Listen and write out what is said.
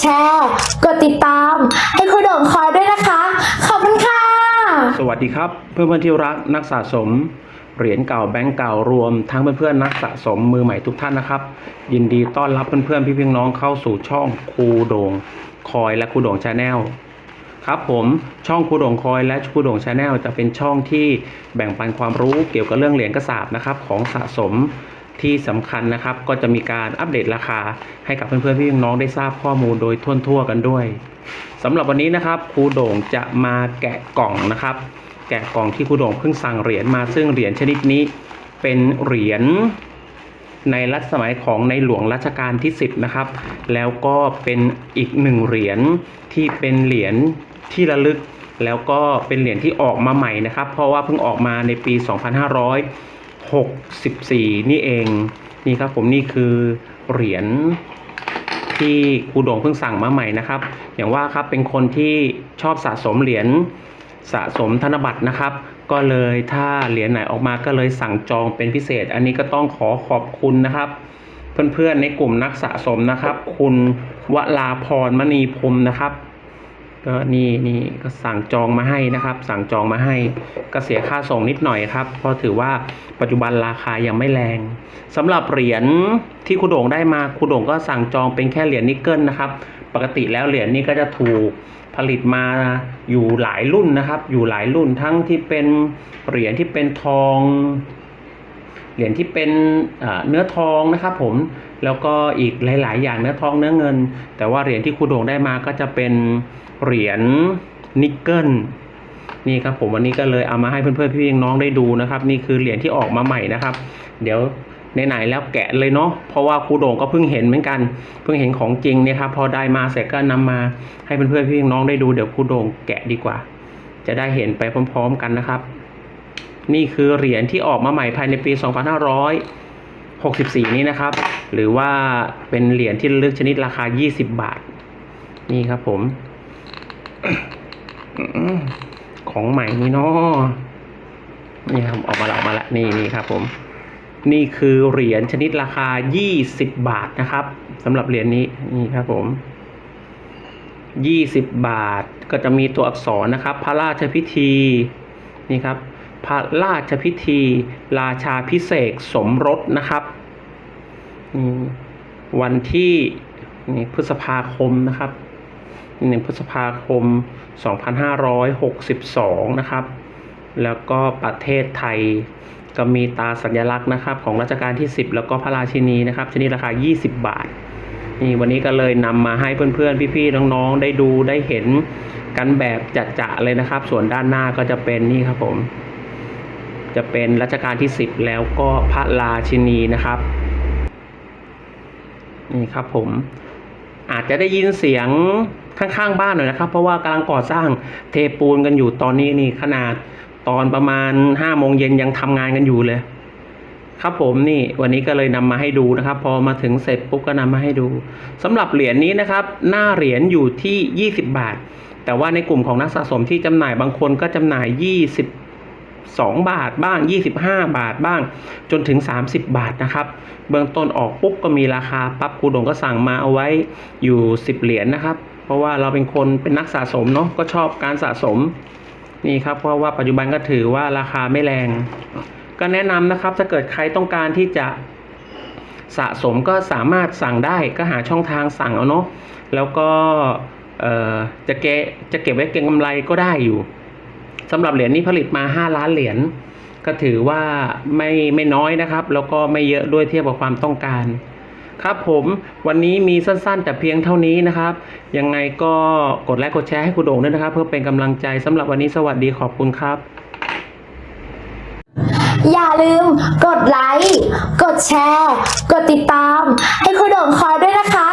แชร์ กดติดตาม ให้คุณโด่งคอยด้วยนะคะ ขอบคุณค่ะ สวัสดีครับ เพื่อนเพื่อนที่รักนักสะสม เหรียญเก่าแบงก์เก่ารวม ทั้งเพื่อนเพื่อนๆนักสะสมมือใหม่ทุกท่านนะครับ ยินดีต้อนรับเพื่อนเพื่อนๆพี่พี่น้องเข้าสู่ช่องครูโด่งคอยและครูโด่งชาแนลครับผมช่องครูโด่งคอยและครูโด่งชาแนลจะเป็นช่องที่แบ่งปันความรู้เกี่ยวกับเรื่องเหรียญกระสาบนะครับของสะสม ที่สำคัญนะครับก็จะมีการอัปเดตราคาให้กับเพื่อนๆพี่น้องได้ทราบข้อมูลโดยทั่วๆกันด้วยสำหรับวันนี้นะครับครูโด่งจะมาแกะกล่องนะครับ แกะกล่องที่ครูโด่งเพิ่งสั่งเหรียญมาซึ่งเหรียญชนิดนี้เป็นเหรียญในรัชสมัยของในหลวงรัชกาลที่ 10 นะครับ แล้วก็เป็นอีกหนึ่งเหรียญที่เป็นเหรียญที่ระลึก แล้วก็เป็นเหรียญที่ออกมาใหม่นะครับ เพราะว่าเพิ่งออกมาในปี 2500 64 นี่เอง นี่ครับผมนี่คือเหรียญที่ครูโด่งเพิ่งสั่งมาใหม่นะครับ อย่างว่าครับเป็นคนที่ชอบสะสมเหรียญสะสมธนบัตรนะครับ ก็เลยถ้าเหรียญไหนออกมาก็เลยสั่งจองเป็นพิเศษ อันนี้ก็ต้องขอขอบคุณนะครับ เพื่อนๆในกลุ่มนักสะสมนะครับ คุณวลาพรมณีพรมนะครับ ก็นี่นี่ก็สั่งจองมาให้นะครับ สั่งจองมาให้ก็เสียค่าส่งนิดหน่อยครับเพราะถือว่าปัจจุบันราคายังไม่แรงสำหรับเหรียญที่คุณโด่งได้มาคุณโด่งก็สั่งจองเป็นแค่เหรียญนิกเกิลนะครับ ปกติแล้วเหรียญนี้ก็จะถูกผลิตมาอยู่หลายรุ่นนะครับ อยู่หลายรุ่นทั้งที่เป็นเหรียญที่เป็นทอง เหรียญที่เป็นเนื้อทองนะครับ ผม แล้วก็อีกหลาย ๆ อย่างเนื้อทองเนื้อเงิน แต่ว่าเหรียญที่ครูโด่งได้มาก็จะเป็นเหรียญนิกเกิลนี่ครับผมวันนี้ก็เลยเอามาให้เพื่อนๆพี่น้องได้ดูนะครับ นี่คือเหรียญที่ออกมาใหม่นะครับ เดี๋ยวไหนๆแล้วแกะเลยเนาะเพราะว่าครูโด่งก็เพิ่งเห็นเหมือนกัน เพิ่งเห็นของจริงเนี่ยครับพอได้มาเสร็จก็นำมาให้เพื่อนๆพี่น้องได้ดูเดี๋ยวครูโด่งแกะดีกว่า จะได้เห็นไปพร้อม ๆ กันนะครับ นี่คือเหรียญที่ออกมาใหม่ภายในปี 2500 64 นี้นะครับ หรือว่าเป็นเหรียญที่ระลึกชนิดราคา 20 บาท นี่ครับผม ของใหม่นี่เนาะนี่ครับออกมาแล้วออกมาแล้วนี่นี่ครับผม นี่คือเหรียญชนิดราคา 20 บาทนะครับสำหรับเหรียญนี้นี่ครับผม20 บาทก็จะมีตัวอักษรนะครับ พระราชพิธีนี่ครับ พระราชพิธี ราชาพิเศษสมรสนะครับ วันที่นี่พฤษภาคมนะครับหนึ่งพฤษภาคม 2562 นะครับ แล้วก็ประเทศไทยก็มีตาสัญลักษณ์นะครับ ของรัชกาลที่ 10 แล้วก็พระราชินีนะครับชนิดราคา 20 บาท นี่วันนี้ก็เลยนำมาให้เพื่อนๆ พี่ๆ น้องๆ ได้ดูได้เห็นกันแบบจัดๆเลยนะครับ ส่วนด้านหน้าก็จะเป็นนี่ครับผม จะเป็นรัชกาลที่ 10 แล้วก็พระราชินีนะครับนี่ครับผมอาจจะได้ยินเสียงข้างๆบ้านหน่อยนะครับ เพราะว่ากำลังก่อสร้างเทปูนกันอยู่ตอนนี้นี่ขนาดตอนประมาณห้าโมงเย็นยังทำงานกันอยู่เลย ครับผมนี่วันนี้ก็เลยนำมาให้ดูนะครับ พอมาถึงเสร็จปุ๊บก็นำมาให้ดูสำหรับเหรียญนี้นะครับ หน้าเหรียญอยู่ที่ 20 บาท แต่ว่าในกลุ่มของนักสะสมที่จำหน่ายบางคนก็จำหน่าย 22บาทบ้าง 25 บาทบ้าง จนถึง 30 บาทนะครับ เบื้องต้นออกปุ๊บก็มีราคาปั๊บครูดงก็สั่งมาเอาไว้อยู่ 10 เหรียญนะครับ เพราะว่าเราเป็นคนเป็นนักสะสมเนาะก็ชอบการสะสมนี่ครับเพราะว่าปัจจุบันก็ถือว่าราคาไม่แรง ก็แนะนำนะครับถ้าเกิดใครต้องการที่จะสะสมก็สามารถสั่งได้ก็หาช่องทางสั่งเอาเนาะแล้วก็จะเก็บจะเก็บไว้เก็งกำไรก็ได้อยู่ สำหรับเหรียญนี้ผลิตมา 5 ล้านเหรียญก็ถือว่าไม่ไม่น้อยนะครับ แล้วก็ไม่เยอะด้วยเทียบกับความต้องการ ครับผมวันนี้มีสั้นๆ แต่เพียงเท่านี้นะครับ ยังไงก็กดไลค์กดแชร์ให้คุณโด่งด้วยนะครับ เพื่อเป็นกำลังใจสำหรับวันนี้สวัสดีขอบคุณครับ อย่าลืมกดไลค์กดแชร์ กดติดตาม ให้คุณโด่งคอยด้วยนะคะ